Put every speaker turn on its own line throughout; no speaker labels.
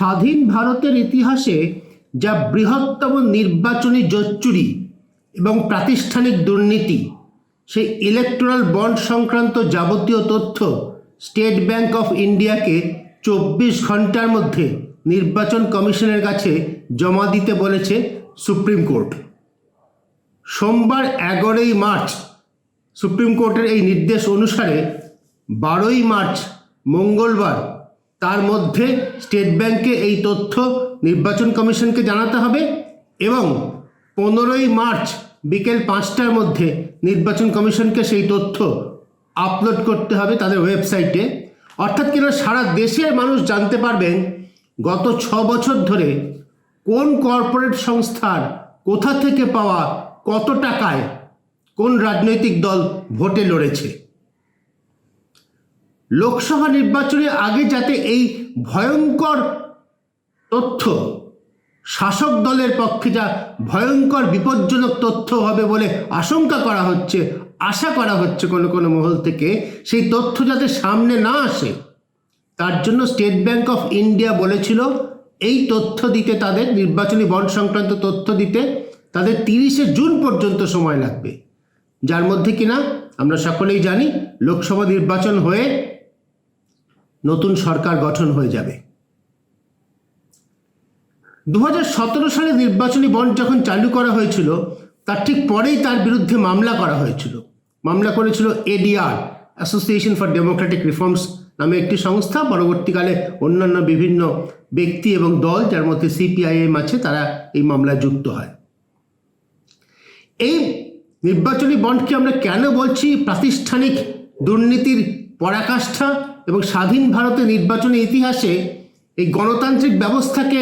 স্বাধীন ভারতের ইতিহাসে যা বৃহত্তম নির্বাচনী জোচ্চুরি এবং প্রাতিষ্ঠানিক দুর্নীতি, সেই ইলেকট্রাল বন্ড সংক্রান্ত যাবতীয় তথ্য স্টেট ব্যাংক অফ ইন্ডিয়াকে চব্বিশ ঘণ্টার মধ্যে নির্বাচন কমিশনের কাছে জমা দিতে বলেছে সুপ্রিম কোর্ট সোমবার এগারোই মার্চ সুপ্রিম কোর্টের এই নির্দেশ অনুসারে বারোই মার্চ, মঙ্গলবার তার মধ্যে স্টেট ব্যাংকে এই তথ্য নির্বাচন কমিশনকে জানাতে হবে এবং পনেরোই মার্চ বিকেল পাঁচটার মধ্যে নির্বাচন কমিশনকে সেই তথ্য আপলোড করতে হবে তাদের ওয়েবসাইটে। অর্থাৎ কিনা সারা দেশের মানুষ জানতে পারবেন গত ছ বছর ধরে কোন কর্পোরেট সংস্থার কোথা থেকে পাওয়া কত টাকায় কোন রাজনৈতিক দল ভোটে লড়েছে। লোকসভা নির্বাচনের আগে যাতে এই ভয়ঙ্কর তথ্য শাসক দলের পক্ষে যা ভয়ঙ্কর, বিপজ্জনক তথ্য হবে বলে আশঙ্কা করা হচ্ছে, আশা করা হচ্ছে কোনো কোনো মহল থেকে, সেই তথ্য যাতে সামনে না আসে, তার জন্য স্টেট ব্যাংক অফ ইন্ডিয়া বলেছিল, এই তথ্য দিতে তাদের, নির্বাচনী বন্ড সংক্রান্ত তথ্য দিতে তাদের তিরিশে জুন পর্যন্ত সময় লাগবে। যার মধ্যে কিনা, আমরা সকলেই জানি, লোকসভা নির্বাচন হয়ে নতুন সরকার গঠন হয়ে যাবে। দু হাজার সতেরো সালে নির্বাচনী বন্ড যখন চালু করা হয়েছিল, তার ঠিক পরেই তার বিরুদ্ধে মামলা করা হয়েছিল। মামলা করেছিল ADR association for democratic reforms নামে একটি সংস্থা। পরবর্তীকালে অন্যান্য বিভিন্ন ব্যক্তি এবং দল, যার মধ্যে সিপিআইএম আছে, তারা এই মামলায় যুক্ত হয়। এই নির্বাচনী বন্ডকে আমরা কেন বলছি? প্রাতিষ্ঠানিক দুর্নীতির পরাকাষ্ঠা। এবং স্বাধীন ভারতের নির্বাচনী ইতিহাসে এই গণতান্ত্রিক ব্যবস্থাকে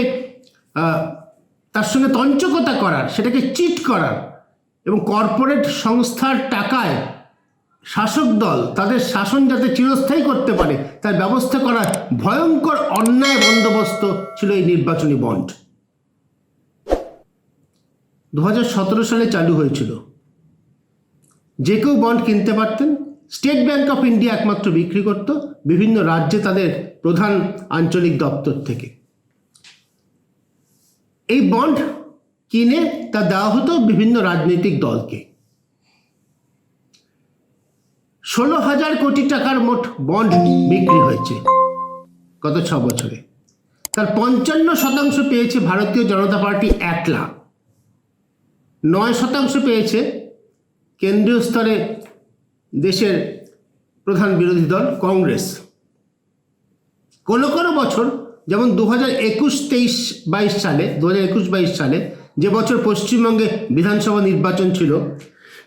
তার সঙ্গে তঞ্চকতা করার, সেটাকে চিট করার এবং কর্পোরেট সংস্থার টাকায় শাসক দল তাদের শাসন যাতে চিরস্থায়ী করতে পারে, তার ব্যবস্থা করার ভয়ঙ্কর অন্যায় বন্দোবস্ত ছিল এই নির্বাচনী বন্ড। দু হাজার সতেরো সালে চালু হয়েছিল। যে কেউ বন্ড কিনতে পারতেন স্টেট ব্যাংক অফ ইন্ডিয়া একমাত্র বিক্রি করত বিভিন্ন রাজ্যে তাদের প্রধান আঞ্চলিক দপ্তর থেকে। এই বন্ড কিনে তা দেওয়া হতো বিভিন্ন রাজনৈতিক দলকে। ষোলো হাজার কোটি টাকার মোট বন্ড বিক্রি হয়েছে গত ছ বছরে। তার পঞ্চান্ন শতাংশ পেয়েছে ভারতীয় জনতা পার্টি একলা। নয় শতাংশ পেয়েছে কেন্দ্রীয় স্তরে দেশের প্রধান বিরোধী দল কংগ্রেস। কোনো কোনো বছর, যেমন দু হাজার একুশ তেইশ বাইশ সালে দু হাজার একুশ বাইশ সালে যে বছর পশ্চিমবঙ্গে বিধানসভা নির্বাচন ছিল,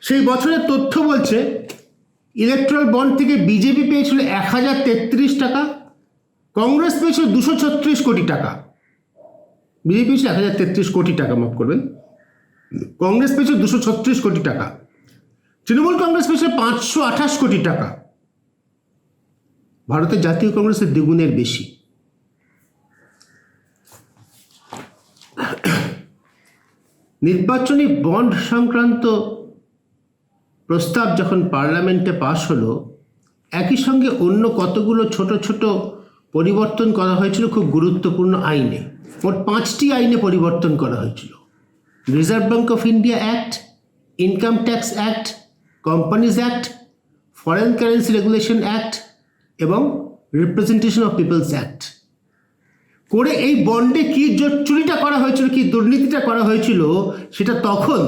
সেই বছরের তথ্য বলছে ইলেকট্রাল বন্ড থেকে বিজেপি পেয়েছিল এক হাজার তেত্রিশ টাকা, কংগ্রেস পেয়েছিল দুশো ছত্রিশ কোটি টাকা। বিজেপি পেয়েছিল এক হাজার তেত্রিশ কোটি টাকা, মাফ করবেন। কংগ্রেস পেয়েছিল দুশো ছত্রিশ কোটি টাকা। তৃণমূল কংগ্রেস পেয়েছিল পাঁচশো আঠাশ কোটি টাকা। ভারতের জাতীয় কংগ্রেসের দ্বিগুণের বেশি। নির্বাচনী বন্ড সংক্রান্ত প্রস্তাব যখন পার্লামেন্টে পাশ হলো, একই সঙ্গে অন্য কতগুলো ছোট ছোট পরিবর্তন করা হয়েছিল খুব গুরুত্বপূর্ণ আইনে। মোট পাঁচটি আইনে পরিবর্তন করা হয়েছিল। Reserve bank of India act, income tax act companies act foreign currency regulation act এবং রিপ্রেজেন্টেশন অফ পিপলস অ্যাক্ট করে এই বন্ডে কি চুরিটা করা হয়েছিল, কি দুর্নীতিটা করা হয়েছিল, সেটা তখন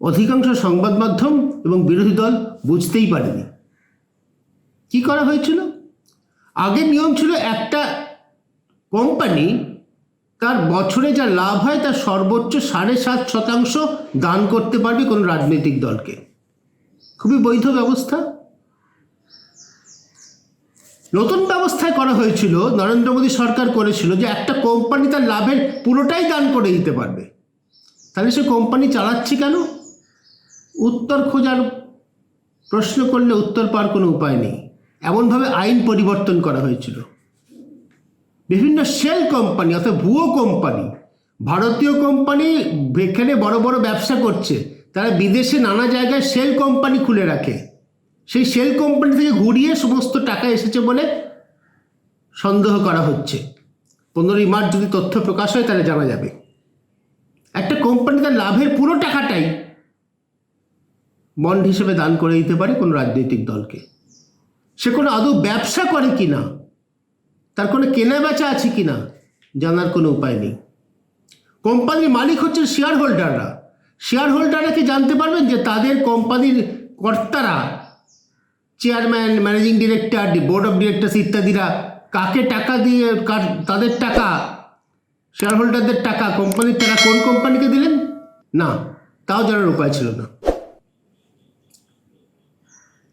অধিকাংশ সংবাদ মাধ্যম এবং বিরোধী দল বুঝতেই পারেনি। কি করা হয়েছিল? আগে নিয়ম ছিল একটা কোম্পানি তার বছরে যা লাভ হয় তার সর্বোচ্চ সাড়ে সাত শতাংশ দান করতে পারবে কোনো রাজনৈতিক দলকে। খুবই বৈধ ব্যবস্থা। নতুন ব্যবস্থায় করা হয়েছিল, নরেন্দ্র মোদী সরকার করেছিল যে একটা কোম্পানি তার লাভের পুরোটাই দান করে দিতে পারবে। তাহলে সে কোম্পানি চালাচ্ছে কেন? উত্তর খোঁজার প্রশ্ন করলে উত্তর পাওয়ার কোনো উপায় নেই। এমনভাবে আইন পরিবর্তন করা হয়েছিল। বিভিন্ন শেল কোম্পানি অর্থাৎ ভুয়ো কোম্পানি ভারতীয় কোম্পানি এখানে বড় বড় ব্যবসা করছে। তারা বিদেশে নানা জায়গায় শেল কোম্পানি খুলে রাখে। সেই শেল কোম্পানি থেকে ঘুরিয়ে সমস্ত টাকা এসেছে বলে সন্দেহ করা হচ্ছে। পনেরোই মার্চ যদি তথ্য প্রকাশ হয়, তাহলে জানা যাবে। একটা কোম্পানি তার লাভের পুরো টাকাটাই বন্ড হিসেবে দান করে দিতে পারে কোনো রাজনৈতিক দলকে। সে কোনো আদৌ ব্যবসা করে কি না তার কোনো কেনা বেচা আছে কি না? জানার কোনো উপায় নেই। কোম্পানির মালিক হচ্ছেন শেয়ার হোল্ডাররা শেয়ার হোল্ডাররা কি জানতে পারবেন যে তাদের কোম্পানির কর্তারা chairman managing director board of directors ইত্যাদিরা কাকে টাকা দিয়ে তাদের টাকা শেয়ার হোল্ডারদের টাকা, কোম্পানির টাকা কোন কোম্পানিকে দিলেন? না, তাও জানার উপায় ছিল না।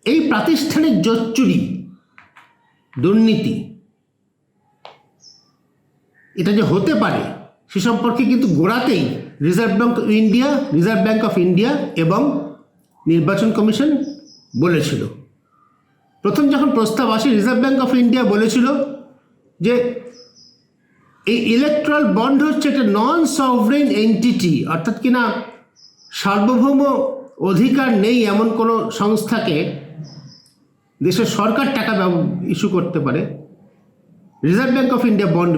এই প্রাতিষ্ঠানিক জোচ্চুরি, দুর্নীতি এটা যে হতে পারে, সে সম্পর্কে কিন্তু গোড়াতেই reserve bank of India reserve bank of India এবং নির্বাচন কমিশন বলেছিল। প্রথম যখন প্রস্তাব আসে রিজার্ভ ব্যাঙ্ক অফ ইন্ডিয়া বলেছিল যে এই ইলেকট্রাল বন্ড হচ্ছে একটা নন সভরেন এন্টিটি অর্থাৎ কিনা সার্বভৌম অধিকার নেই এমন কোনো সংস্থাকে দেশের সরকার টাকা ইস্যু করতে পারে। Reserve bank of India bond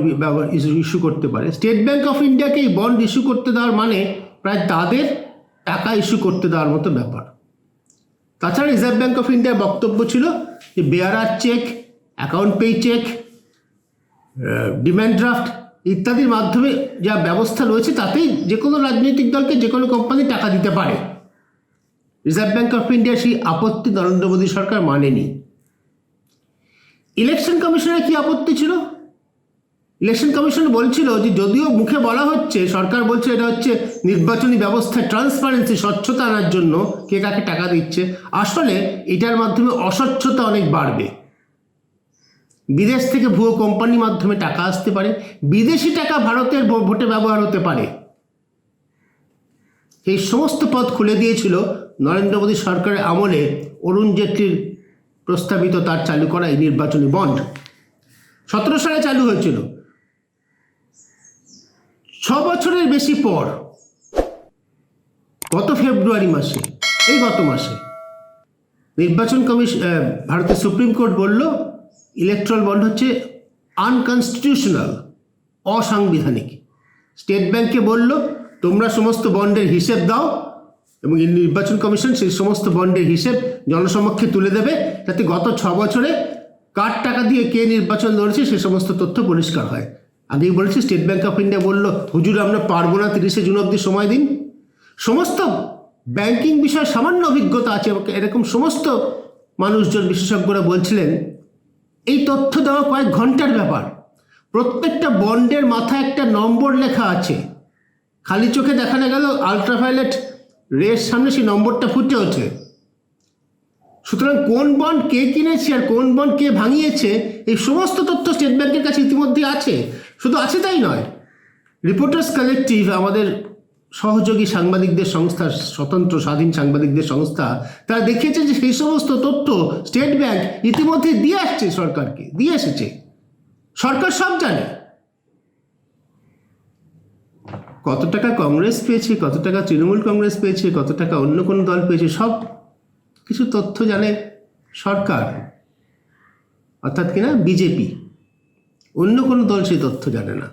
issue করতে পারে। স্টেট ব্যাঙ্ক অফ ইন্ডিয়াকে এই বন্ড ইস্যু করতে দেওয়ার মানে প্রায় তাদের টাকা ইস্যু করতে দেওয়ার মতো ব্যাপার। তাছাড়া রিজার্ভ ব্যাঙ্ক অফ ইন্ডিয়ার বক্তব্য ছিল যে bearer cheque account payee cheque demand draft ইত্যাদির মাধ্যমে যা ব্যবস্থা রয়েছে তাতেই যে কোনো রাজনৈতিক দলকে যে কোনো কোম্পানি টাকা দিতে পারে। রিজার্ভ ব্যাঙ্ক অফ ইন্ডিয়া সেই আপত্তি নরেন্দ্র মোদী সরকার মানেনি। ইলেকশন কমিশনের কি আপত্তি ছিল? ইলেকশন কমিশন বলছিল যে যদিও মুখে বলা হচ্ছে, সরকার বলছে এটা হচ্ছে নির্বাচনী ব্যবস্থায় ট্রান্সপারেন্সি স্বচ্ছতা আনার জন্য কে কাকে টাকা দিচ্ছে। আসলে এটার মাধ্যমে অস্বচ্ছতা অনেক বাড়বে। বিদেশ থেকে ভুয়ো কোম্পানির মাধ্যমে টাকা আসতে পারে। বিদেশি টাকা ভারতের ভোটে ব্যবহার হতে পারে। এই সমস্ত পথ খুলে দিয়েছিল নরেন্দ্র মোদী সরকারের আমলে অরুণ জেটলির প্রস্তাবিত তার চালু করা এই নির্বাচনী বন্ড সতেরো সালে চালু হয়েছিল। ছ বছরের বেশি পর, গত ফেব্রুয়ারি মাসে, এই গত মাসে, নির্বাচন কমিশন ভারতের সুপ্রিম কোর্ট বলল ইলেকট্রাল বন্ড হচ্ছে আনকনস্টিটিউশনাল অসাংবিধানিক। স্টেট ব্যাংককে বলল, তোমরা সমস্ত বন্ডের হিসেব দাও এবং এই নির্বাচন কমিশন সেই সমস্ত বন্ডের হিসেব জনসমক্ষে তুলে দেবে যাতে গত ছ বছরে কার টাকা দিয়ে কে নির্বাচন লড়েছে সে সমস্ত তথ্য পরিষ্কার হয়। আগেই বলেছি, স্টেট ব্যাঙ্ক অফ ইন্ডিয়া বলল, হুজুর, আমরা পারব না তিরিশে জুন অবধি সময় দিন। সমস্ত ব্যাংকিং বিষয়ে সামান্য অভিজ্ঞতা আছে এরকম সমস্ত মানুষজন বিশেষজ্ঞরা বলছিলেন, এই তথ্য দেওয়া কয়েক ঘণ্টার ব্যাপার। প্রত্যেকটা বন্ডের মাথায় একটা নম্বর লেখা আছে। খালি চোখে দেখানো গেল আলট্রাভায়োলেট রের সামনে সেই নম্বরটা ফুটে ওঠে। সুতরাং কোন বন্ড কে কিনেছে আর কোন বন্ড কে ভাঙিয়েছে, এই সমস্ত তথ্য স্টেট ব্যাংকের কাছে ইতিমধ্যে আছে। শুধু আছে তাই নয়, রিপোর্টার্স কালেকটিভ, আমাদের সহযোগী সাংবাদিকদের সংস্থা, স্বতন্ত্র স্বাধীন সাংবাদিকদের সংস্থা, তারা দেখিয়েছে যে সেই সমস্ত তথ্য স্টেট ব্যাংক ইতিমধ্যে দিয়ে আসছে সরকারকে, দিয়ে এসেছে। সরকার সব জানে। কত টাকা কংগ্রেস পেয়েছে, কত টাকা তৃণমূল কংগ্রেস পেয়েছে, কত টাকা অন্য কোনো দল পেয়েছে, সব কিছু তথ্য জানে সরকার, অর্থাৎ কিনা বিজেপি। অন্য কোনো দল সেই তথ্য জানে না।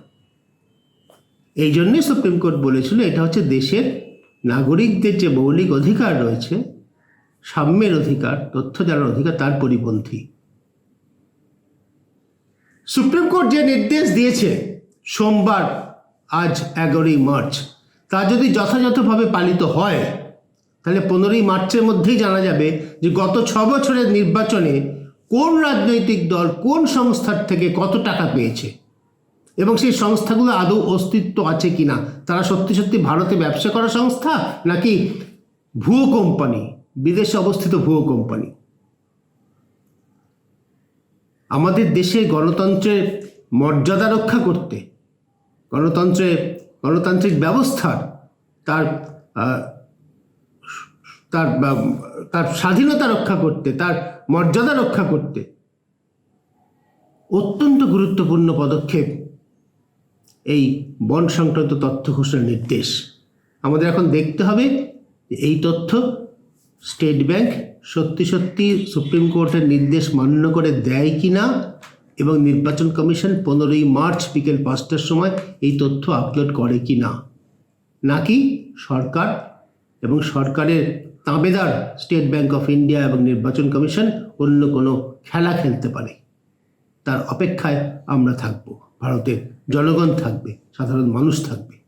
এই জন্যই সুপ্রিম কোর্ট বলেছিল, এটা হচ্ছে দেশের নাগরিকদের যে মৌলিক অধিকার রয়েছে, সাম্যের অধিকার, তথ্য জানার অধিকার, তার পরিপন্থী। সুপ্রিম কোর্ট যে নির্দেশ দিয়েছে, সোমবার আজ এগারোই মার্চ। তা যদি যথাযথভাবে পালিত হয়, তাহলে পনেরোই মার্চের মধ্যেই জানা যাবে যে গত ছ বছরের নির্বাচনে কোন রাজনৈতিক দল কোন সংস্থার থেকে কত টাকা পেয়েছে এবং সেই সংস্থাগুলো আদৌ অস্তিত্ব আছে কি না তারা সত্যি সত্যি ভারতে ব্যবসা করা সংস্থা নাকি ভুয়ো কোম্পানি, বিদেশে অবস্থিত ভুয়ো কোম্পানি? আমাদের দেশে গণতন্ত্রের মর্যাদা রক্ষা করতে গণতন্ত্রের গণতান্ত্রিক ব্যবস্থার তার তার তার স্বাধীনতা রক্ষা করতে, তার মর্যাদা রক্ষা করতে অত্যন্ত গুরুত্বপূর্ণ পদক্ষেপ এই বন সংক্রান্ত তথ্য ঘোষণার নির্দেশ। আমাদের এখন দেখতে হবে এই তথ্য স্টেট ব্যাংক সত্যি সত্যি সুপ্রিম কোর্টের নির্দেশ মান্য করে দেয় কি না এবং নির্বাচন কমিশন পনেরোই মার্চ বিকেল পাঁচটার সময় এই তথ্য আপলোড করে কি না নাকি সরকার এবং সরকারের তাঁবেদার স্টেট ব্যাঙ্ক অফ ইন্ডিয়া এবং নির্বাচন কমিশন অন্য কোনো খেলা খেলতে পারে? তার অপেক্ষায় আমরা থাকব। ভারতের জনগণ থাকবে, সাধারণ মানুষ থাকবে।